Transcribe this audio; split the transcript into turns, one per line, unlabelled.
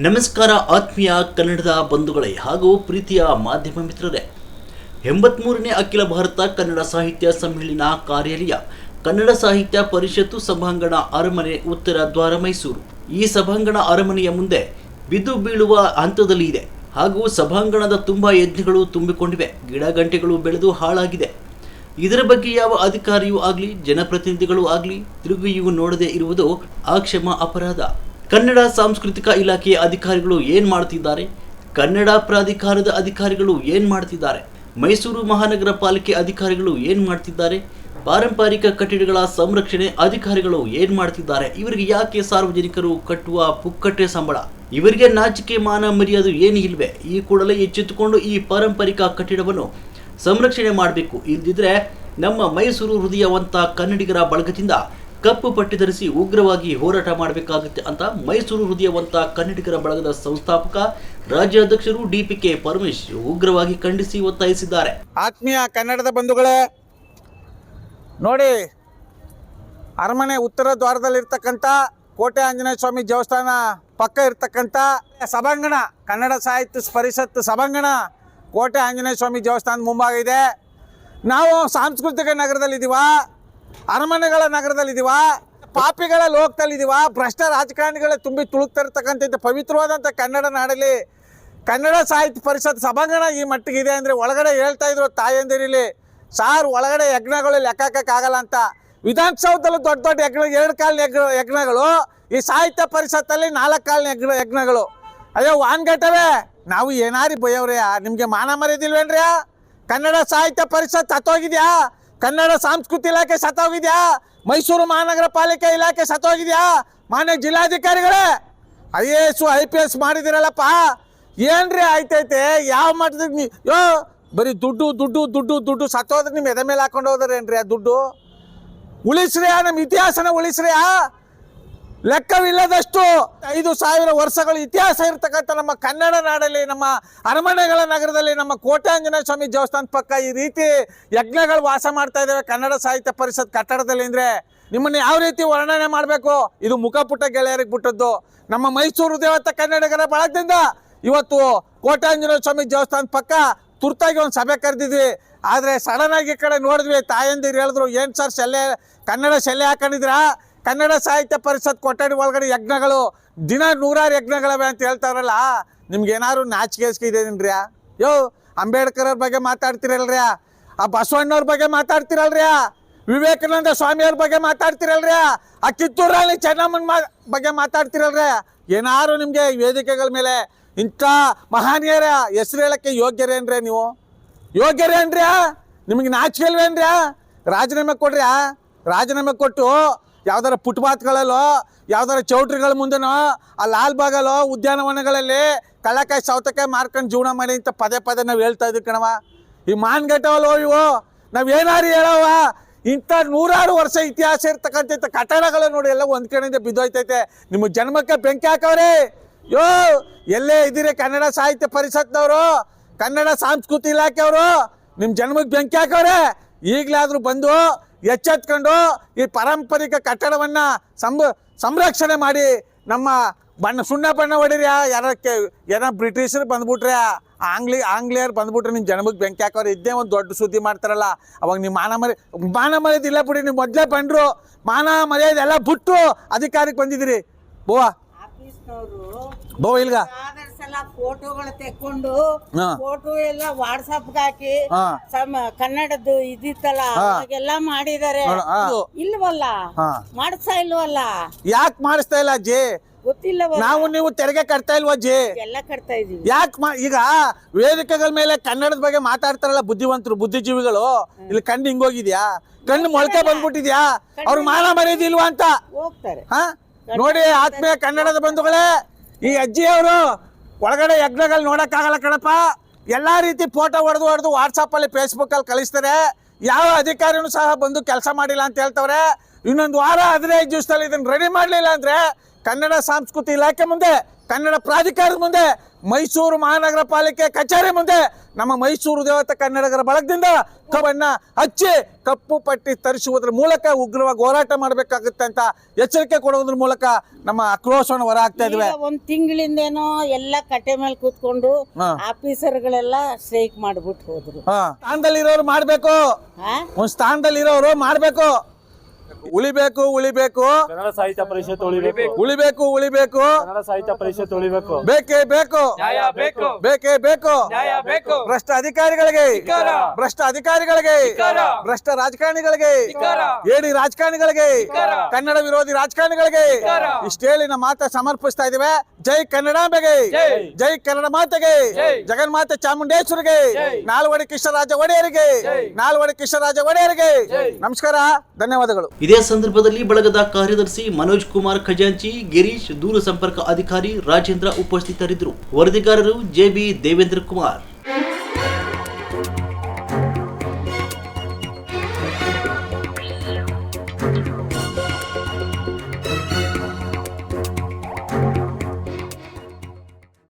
ನಮಸ್ಕಾರ ಆತ್ಮೀಯ ಕನ್ನಡದ ಬಂಧುಗಳೇ ಹಾಗೂ ಪ್ರೀತಿಯ ಮಾಧ್ಯಮ ಮಿತ್ರರೇ. ಎಂಬತ್ಮೂರನೇ ಅಖಿಲ ಭಾರತ ಕನ್ನಡ ಸಾಹಿತ್ಯ ಸಮ್ಮೇಳನ ಕಾರ್ಯಾಲಯ, ಕನ್ನಡ ಸಾಹಿತ್ಯ ಪರಿಷತ್ತು ಸಭಾಂಗಣ ಅರಮನೆ, ಉತ್ತರ ದ್ವಾರ ಮೈಸೂರು ಈ ಸಭಾಂಗಣ ಅರಮನೆಯ ಮುಂದೆ ಬಿದ್ದು ಬೀಳುವ ಹಂತದಲ್ಲಿ ಇದೆ ಹಾಗೂ ಸಭಾಂಗಣದ ತುಂಬ ಯಜ್ಞಗಳು ತುಂಬಿಕೊಂಡಿವೆ. ಗಿಡ ಗಂಟೆಗಳು ಬೆಳೆದು ಹಾಳಾಗಿದೆ. ಇದರ ಬಗ್ಗೆ ಯಾವ ಅಧಿಕಾರಿಯೂ ಆಗಲಿ, ಜನಪ್ರತಿನಿಧಿಗಳು ಆಗಲಿ ತಿರುಗಿಯೂ ನೋಡದೇ ಇರುವುದು ಆಕ್ಷಮ ಅಪರಾಧ. ಕನ್ನಡ ಸಾಂಸ್ಕೃತಿಕ ಇಲಾಖೆಯ ಅಧಿಕಾರಿಗಳು ಏನು ಮಾಡ್ತಿದ್ದಾರೆ? ಕನ್ನಡ ಪ್ರಾಧಿಕಾರದ ಅಧಿಕಾರಿಗಳು ಏನು ಮಾಡ್ತಿದ್ದಾರೆ? ಮೈಸೂರು ಮಹಾನಗರ ಪಾಲಿಕೆ ಅಧಿಕಾರಿಗಳು ಏನು ಮಾಡ್ತಿದ್ದಾರೆ? ಪಾರಂಪರಿಕ ಕಟ್ಟಡಗಳ ಸಂರಕ್ಷಣೆ ಅಧಿಕಾರಿಗಳು ಏನು ಮಾಡ್ತಿದ್ದಾರೆ? ಇವರಿಗೆ ಯಾಕೆ ಸಾರ್ವಜನಿಕರು ಕಟ್ಟುವ ಪುಕ್ಕಟ್ಟೆ ಸಂಬಳ? ಇವರಿಗೆ ನಾಚಿಕೆ, ಮಾನ, ಮರ್ಯಾದೆ ಏನು ಇಲ್ವೇ? ಈ ಕೂಡಲೇ ಎಚ್ಚೆತ್ತುಕೊಂಡು ಈ ಪಾರಂಪರಿಕ ಕಟ್ಟಡವನ್ನು ಸಂರಕ್ಷಣೆ ಮಾಡಬೇಕು. ಇಲ್ದಿದ್ರೆ ನಮ್ಮ ಮೈಸೂರು ಹೃದಯವಂತ ಕನ್ನಡಿಗರ ಬಳಗದಿಂದ ಕಪ್ಪು ಪಟ್ಟಿ ಧರಿಸಿ ಉಗ್ರವಾಗಿ ಹೋರಾಟ ಮಾಡಬೇಕಾಗುತ್ತೆ ಅಂತ ಮೈಸೂರು ಹೃದಯವಂತ ಕನ್ನಡಿಗರ ಬಳಗದ ಸಂಸ್ಥಾಪಕ ರಾಜ್ಯಾಧ್ಯಕ್ಷರು ಡಿಪಿಕೆ ಪರಮೇಶ್ ಉಗ್ರವಾಗಿ ಖಂಡಿಸಿ ಒತ್ತಾಯಿಸಿದ್ದಾರೆ.
ಆತ್ಮೀಯ ಕನ್ನಡದ ಬಂಧುಗಳೇ, ನೋಡಿ, ಅರಮನೆ ಉತ್ತರ ದ್ವಾರದಲ್ಲಿರ್ತಕ್ಕಂಥ ಕೋಟೆ ಆಂಜನೇಯ ಸ್ವಾಮಿ ದೇವಸ್ಥಾನ ಪಕ್ಕ ಇರ್ತಕ್ಕಂಥ ಸಭಾಂಗಣ, ಕನ್ನಡ ಸಾಹಿತ್ಯ ಪರಿಷತ್ ಸಭಾಂಗಣ ಕೋಟೆ ಆಂಜನೇಯ ಸ್ವಾಮಿ ದೇವಸ್ಥಾನದ ಮುಂಭಾಗ ಇದೆ. ನಾವು ಸಾಂಸ್ಕೃತಿಕ ನಗರದಲ್ಲಿದ್ದೀವ? ಅರಮನೆಗಳ ನಗರದಲ್ಲಿದ್ದೀವ? ಪಾಪಿಗಳ ಲೋಕದಲ್ಲಿದ್ದೀವ? ಭ್ರಷ್ಟ ರಾಜಕಾರಣಿಗಳ ತುಂಬಿ ತುಳುಕ್ತಿರ್ತಕ್ಕಂಥದ್ದು ಪವಿತ್ರವಾದಂಥ ಕನ್ನಡ ನಾಡಲ್ಲಿ. ಕನ್ನಡ ಸಾಹಿತ್ಯ ಪರಿಷತ್ ಸಭಾಂಗಣ ಈ ಮಟ್ಟಿಗಿದೆ ಅಂದರೆ ಒಳಗಡೆ ಹೇಳ್ತಾ ಇದ್ರು ತಾಯಂದಿರಿಲಿ ಸಾರ್, ಒಳಗಡೆ ಯಜ್ಞಗಳು ಲೆಕ್ಕಕ್ಕಾಗಲ್ಲ ಅಂತ. ವಿಧಾನಸೌಧದಲ್ಲೂ ದೊಡ್ಡ ದೊಡ್ಡ ಯಜ್ಞ, ಎರಡು ಕಾಲಿನ ಯಜ್ಞ, ಯಜ್ಞಗಳು. ಈ ಸಾಹಿತ್ಯ ಪರಿಷತ್ತಲ್ಲಿ ನಾಲ್ಕು ಕಾಲಿನ ಯಜ್ಞ, ಯಜ್ಞಗಳು. ಅಯ್ಯೋ, ವಾನ್ಗಟ್ಟವೇ, ನಾವು ಏನಾರಿ ಬೈಯವ್ರೆ? ನಿಮಗೆ ಮಾನ ಮರ್ಯಾದಿಲ್ವೇನ್ರ್ಯಾ ಕನ್ನಡ ಸಾಹಿತ್ಯ ಪರಿಷತ್ ಸತ್ತೋಗಿದ್ಯಾ ಕನ್ನಡ ಸಂಸ್ಕೃತಿ ಇಲಾಖೆ ಸತ್ತೋಗಿದ್ಯಾ? ಮೈಸೂರು ಮಹಾನಗರ ಪಾಲಿಕೆ ಇಲಾಖೆ ಸತ್ತೋಗಿದ್ಯಾ? ಮಾನ್ಯ ಜಿಲ್ಲಾಧಿಕಾರಿಗಳೇ, I A S, I P S ಮಾಡಿದಿರಲ್ಲಪ್ಪ. ಏನ್ರಿ ಆಯ್ತೈತೆ? ಯಾವ ಮಟ್ಟದಾಗ ನೀ ಯೋ, ಬರೀ ದುಡ್ಡು ದುಡ್ಡು ದುಡ್ಡು ದುಡ್ಡು ಸತ್ತೋದ್ರೆ ನಿಮ್ಮ ಎದೆ ಮೇಲೆ ಹಾಕೊಂಡು ಹೋದ್ರೇನ್ರಿ ಆ ದುಡ್ಡು? ಉಳಿಸ್ರಿಯಾ? ನಮ್ಮ ಇತಿಹಾಸನ ಉಳಿಸ್ರಿಯಾ? ಲೆಕ್ಕವಿಲ್ಲದಷ್ಟು ಐದು ಸಾವಿರ ವರ್ಷಗಳ ಇತಿಹಾಸ ಇರತಕ್ಕಂಥ ನಮ್ಮ ಕನ್ನಡ ನಾಡಲ್ಲಿ, ನಮ್ಮ ಅರಮನೆಗಳ ನಗರದಲ್ಲಿ ನಮ್ಮ ಕೋಟ್ಯಾಂಜನೇಯ ಸ್ವಾಮಿ ದೇವಸ್ಥಾನ ಪಕ್ಕ ಈ ರೀತಿ ಯಜ್ಞಗಳು ವಾಸ ಮಾಡ್ತಾ ಇದ್ದಾವೆ ಕನ್ನಡ ಸಾಹಿತ್ಯ ಪರಿಷತ್ ಕಟ್ಟಡದಲ್ಲಿ ಅಂದ್ರೆ ನಿಮ್ಮನ್ನು ಯಾವ ರೀತಿ ವರ್ಣನೆ ಮಾಡಬೇಕು? ಇದು ಮುಖಪುಟ ಗೆಳೆಯರಿಗೆ ಬಿಟ್ಟದ್ದು. ನಮ್ಮ ಮೈಸೂರು ದೇವತ ಕನ್ನಡಿಗರ ಬಳಗದಿಂದ ಇವತ್ತು ಕೋಟಾಂಜನೇಯ ಸ್ವಾಮಿ ದೇವಸ್ಥಾನ ಪಕ್ಕ ತುರ್ತಾಗಿ ಒಂದು ಸಭೆ ಕರೆದಿದ್ವಿ. ಆದರೆ ಸಡನ್ ಕಡೆ ನೋಡಿದ್ವಿ. ತಾಯಂದಿರು ಹೇಳಿದ್ರು, ಏನು ಸರ್, ಶಲ್ಯ, ಕನ್ನಡ ಶಲ್ಯ ಹಾಕೊಂಡಿದ್ರಾ ಕನ್ನಡ ಸಾಹಿತ್ಯ ಪರಿಷತ್ ಕೊಠಡಿ ಒಳಗಡೆ ಯಜ್ಞಗಳು ದಿನ ನೂರಾರು ಯಜ್ಞಗಳವೆ ಅಂತ ಹೇಳ್ತಾರಲ್ಲ, ನಿಮ್ಗೆ ಏನಾದ್ರು ನಾಚಿಕೆ ಇದೆನ್ರಿ ಯೋ ಅಂಬೇಡ್ಕರ್ ಅವ್ರ ಬಗ್ಗೆ ಮಾತಾಡ್ತಿರಲ್ರಿ? ಆ ಬಸವಣ್ಣವ್ರ ಬಗ್ಗೆ ಮಾತಾಡ್ತಿರಲ್ರಿ? ವಿವೇಕಾನಂದ ಸ್ವಾಮಿಯವ್ರ ಬಗ್ಗೆ ಮಾತಾಡ್ತಿರಲ್ರಿ? ಆ ಕಿತ್ತೂರಲ್ಲಿ ಚೆನ್ನಮ್ಮನ ಮಾ ಬಗ್ಗೆ ಮಾತಾಡ್ತಿರಲ್ರಿ? ಏನಾರು ನಿಮಗೆ ವೇದಿಕೆಗಳ ಮೇಲೆ ಇಂಥ ಮಹಾನೀಯರ ಹೆಸರು ಹೇಳಕ್ಕೆ ಯೋಗ್ಯರೇನ್ರಿ ನೀವು? ಯೋಗ್ಯರೇನ್ರಿ? ನಿಮಗೆ ನಾಚಿಕೆ ಇಲ್ವೇನ್ರ್ಯಾ ರಾಜೀನಾಮೆ ಕೊಡ್ರಿ? ರಾಜೀನಾಮೆ ಕೊಟ್ಟು ಯಾವ್ದಾರ ಫುಟ್ಪಾತ್ಗಳಲ್ಲೋ ಯಾವ್ದಾರ ಚೌಟ್ರಿಗಳ ಮುಂದೆನೋ, ಆ ಲಾಲ್ಬಾಗಲ್ಲೋ ಉದ್ಯಾನವನಗಳಲ್ಲಿ ಕಳ್ಳಕಾಯಿ ಸೌತೆಕಾಯಿ ಮಾರ್ಕೊಂಡು ಜೀವನ ಮಾಡಿ ಅಂತ ಪದೇ ಪದೇ ನಾವು ಹೇಳ್ತಾ ಇದ್ವಿ ಕಣವ ಈ ಮಾನ್ಗಟ್ಟವಲ್ಲೋ ಇವು, ನಾವು ಏನಾರು ಹೇಳವ ಇಂಥ ನೂರಾರು ವರ್ಷ ಇತಿಹಾಸ ಇರ್ತಕ್ಕಂಥ ಕಟ್ಟಡಗಳು ನೋಡಿ ಎಲ್ಲ ಒಂದ್ ಕಡೆಯಿಂದ ಬಿದ್ದೋಯ್ತೈತೆ. ನಿಮ್ಮ ಜನ್ಮಕ್ಕೆ ಬೆಂಕಿ ಹಾಕವ್ರಿ. ಯೋ, ಎಲ್ಲೇ ಇದ್ದೀರಿ ಕನ್ನಡ ಸಾಹಿತ್ಯ ಪರಿಷತ್ನವರು, ಕನ್ನಡ ಸಂಸ್ಕೃತಿ ಇಲಾಖೆಯವರು ನಿಮ್ಮ ಜನ್ಮಕ್ಕೆ ಬೆಂಕಿ ಹಾಕವ್ರೆ. ಈಗಲಾದರೂ ಬಂದು ಎಚ್ಚೆತ್ಕೊಂಡು ಈ ಪಾರಂಪರಿಕ ಕಟ್ಟಡವನ್ನ ಸಂಬ ಸಂರಕ್ಷಣೆ ಮಾಡಿ ನಮ್ಮ ಬಣ್ಣ ಸುಣ್ಣ ಬಣ್ಣ ಹೊಡಿರ್ಯಾ ಯಾರಕ್ಕೆ ಏನೋ ಬ್ರಿಟಿಷರು ಬಂದ್ಬಿಟ್ರೆ ಆಂಗ್ಲಿ ಆಂಗ್ಲೇಯರು ಬಂದ್ಬಿಟ್ರೆ ನಿಮ್ಮ ಜನಮಗೆ ಬೆಂಕಿ ಹಾಕೋರು ಇದ್ದೇ ಒಂದು ದೊಡ್ಡ ಸುದ್ದಿ ಮಾಡ್ತಾರಲ್ಲ ಅವಾಗ ನೀವು ಮಾನ ಮರ್ಯ ಮಾನ ಮರ್ಯಾದೆ ಇಲ್ಲ ಬಿಡಿ ನೀವು ಮೊದಲೇ ಬಂದರು ಮಾನ ಮರ್ಯಾದೆ ಎಲ್ಲ ಬಿಟ್ಟು ಅಧಿಕಾರಕ್ಕೆ ಬಂದಿದ್ದೀರಿ. ಬೋವಾ. ಬೋವಾ ಇಲ್ಗ.
ಎಲ್ಲ ಫೋಟೋಗಳು ತೆಕ್ಕೊಂಡು
ಹಾ.
ಫೋಟೋ ಎಲ್ಲ ವಾಟ್ಸಪ್ ಹಾಕಿ
ಹಾ.
ಸಮ ಕನ್ನಡದ್ದು ಇದಿತ್ತಲ್ಲ. ಅವಾಗೆಲ್ಲ ಮಾಡಿದಾರೆ
ನೋಡು, ಹಾ.
ಇಲ್ವಲ್ಲ?
ಹಾ.
ಮಾಡ್ತಾ ಇಲ್ವಲ್ಲ?
ಯಾಕೆ ಮಾಡಿಸ್ತಾ ಇಲ್ಲ ಅಜ್ಜಿ
ಗೊತ್ತಿಲ್ಲ
ನಾವು ನೀವು ತೆರಿಗೆ ಕಟ್ತಾ ಇಲ್ವಾ ಅಜ್ಜಿ
ಎಲ್ಲ ಕಟ್ತಾ ಇದೀವಿ
ಯಾಕೆ ಮಾ ಈಗ ವೇದಿಕೆಗಳ ಮೇಲೆ ಕನ್ನಡದ ಬಗ್ಗೆ ಮಾತಾಡ್ತಾರಲ್ಲ ಬುದ್ಧಿವಂತರು ಬುದ್ಧಿಜೀವಿಗಳು. ಇಲ್ಲಿ ಕಣ್ಣು ಹಿಂಗೋಗಿದ್ಯಾ? ಕಣ್ಣು ಮೊಳಕೆ ಬಂದ್ಬಿಟ್ಟಿದ್ಯಾ? ಅವ್ರ ಮಾನ ಮರ್ಯಾದೆ ಇಲ್ವಾ ಅಂತ?
ಹೋಗ್ತಾರೆ.
ಹಾ? ನೋಡಿ ಆತ್ಮೀಯ ಕನ್ನಡದ ಬಂಧುಗಳೇ ಈ ಅಜ್ಜಿಯವರು ಒಳಗಡೆ ಯಜ್ಞಗಳು ನೋಡೋಕ್ಕಾಗಲ್ಲ ಕಣಪ್ಪ. ಎಲ್ಲಾ ರೀತಿ ಫೋಟೋ ಹೊಡೆದು ಹೊಡೆದು ವಾಟ್ಸಪ್ ಅಲ್ಲಿ ಫೇಸ್ಬುಕ್ ಅಲ್ಲಿ ಕಳಿಸ್ತಾರೆ. ಯಾವ ಅಧಿಕಾರಿನೂ ಸಹ ಬಂದು ಕೆಲಸ ಮಾಡಿಲ್ಲ ಅಂತ ಹೇಳ್ತವ್ರೆ. ಇನ್ನೊಂದು ವಾರ ಹದಿನೈದು ದಿವಸದಲ್ಲಿ ಇದನ್ನು ರೆಡಿ ಮಾಡಲಿಲ್ಲ ಅಂದ್ರೆ ಕನ್ನಡ ಸಂಸ್ಕೃತಿ ಇಲಾಖೆ ಮುಂದೆ, ಕನ್ನಡ ಪ್ರಾಧಿಕಾರದ ಮುಂದೆ ಮೈಸೂರು ಮಹಾನಗರ ಪಾಲಿಕೆ ಕಚೇರಿ ಮುಂದೆ ನಮ್ಮ ಮೈಸೂರು ದೇವತ ಕನ್ನಡಗರ ಬಳಗದಿಂದ ಕಬ್ಬನ್ನ ಹಚ್ಚಿ ಕಪ್ಪು ಪಟ್ಟಿ ತರಿಸುವುದರ ಮೂಲಕ ಉಗ್ರವಾಗಿ ಹೋರಾಟ ಮಾಡಬೇಕಾಗುತ್ತೆ ಅಂತ ಎಚ್ಚರಿಕೆ ಕೊಡುವುದ್ರ ಮೂಲಕ ನಮ್ಮ ಆಕ್ರೋಶವನ್ನು ಹೊರ ಹಾಕ್ತಾ ಇದ್ವಿ.
ಒಂದ್ ತಿಂಗಳಿಂದೇನೋ ಎಲ್ಲ ಕಟ್ಟೆ ಮೇಲೆ ಕೂತ್ಕೊಂಡು. ಆಫೀಸರ್ಗಳೆಲ್ಲ ಸ್ಟ್ರೈಕ್ ಮಾಡ್ಬಿಟ್ಟು ಹೋದ್ರು.
ಸ್ಥಾನದಲ್ಲಿ ಇರೋರು ಮಾಡ್ಬೇಕು. ಒಂದ್ ಸ್ಥಾನದಲ್ಲಿ ಇರೋರು ಮಾಡ್ಬೇಕು. ಉಳಿಬೇಕು ಉಳಿಬೇಕು.
ಕನ್ನಡ ಸಾಹಿತ್ಯ ಪರಿಷತ್ ಉಳಿಬೇಕು.
ಉಳಿಬೇಕು. ಉಳಿಬೇಕು
ಕನ್ನಡ ಸಾಹಿತ್ಯ ಪರಿಷತ್ ಉಳಿಬೇಕು.
ಬೇಕೇ ಬೇಕು.
ನ್ಯಾಯ ಬೇಕು.
ಬೇಕೇ ಬೇಕು.
ನ್ಯಾಯ ಬೇಕು.
ಭ್ರಷ್ಟ ಅಧಿಕಾರಿಗಳಿಗೆ. ಭ್ರಷ್ಟ ಅಧಿಕಾರಿಗಳಿಗೆ. ಭ್ರಷ್ಟ ರಾಜಕಾರಣಿಗಳಿಗೆ. ಏಡಿ ರಾಜಕಾರಣಿಗಳಿಗೆ. ಕನ್ನಡ ವಿರೋಧಿ ರಾಜಕಾರಣಿಗಳಿಗೆ. ಇಷ್ಟೇಳಿ ನಮ್ಮ ಮಾತ ಸಮರ್ಪಿಸ್ತಾ ಇದ್ದೇವೆ. ಜೈ ಕನ್ನಡಾಂಬೆಗೆ
ಜೈ.
ಜೈ ಕನ್ನಡ ಮಾತೆಗೆ.
ಜಗನ್
ಜಗನ್ಮಾತೆ ಚಾಮುಂಡೇಶ್ವರಿಗೆ.
ಜೈ.
ನಾಲ್ವಡಿ ಕೃಷ್ಣರಾಜ ಒಡೆಯರಿಗೆ.
ಜೈ.
ನಾಲ್ವಡಿ ಕೃಷ್ಣರಾಜ ಒಡೆಯರಿಗೆ.
ಜೈ.
ನಮಸ್ಕಾರ ಧನ್ಯವಾದಗಳು.
ಇದೇ ಸಂದರ್ಭದಲ್ಲಿ ಬಳಗದ ಕಾರ್ಯದರ್ಶಿ ಮನೋಜ್ ಕುಮಾರ್ ಖಜಾಂಚಿ ಗಿರೀಶ್ ದೂರ ಸಂಪರ್ಕ ಅಧಿಕಾರಿ ರಾಜೇಂದ್ರ ಉಪಸ್ಥಿತರಿದ್ದರು. ವರದಿಗಾರರು ಜೆಬಿ ದೇವೇಂದ್ರ ಕುಮಾರ್.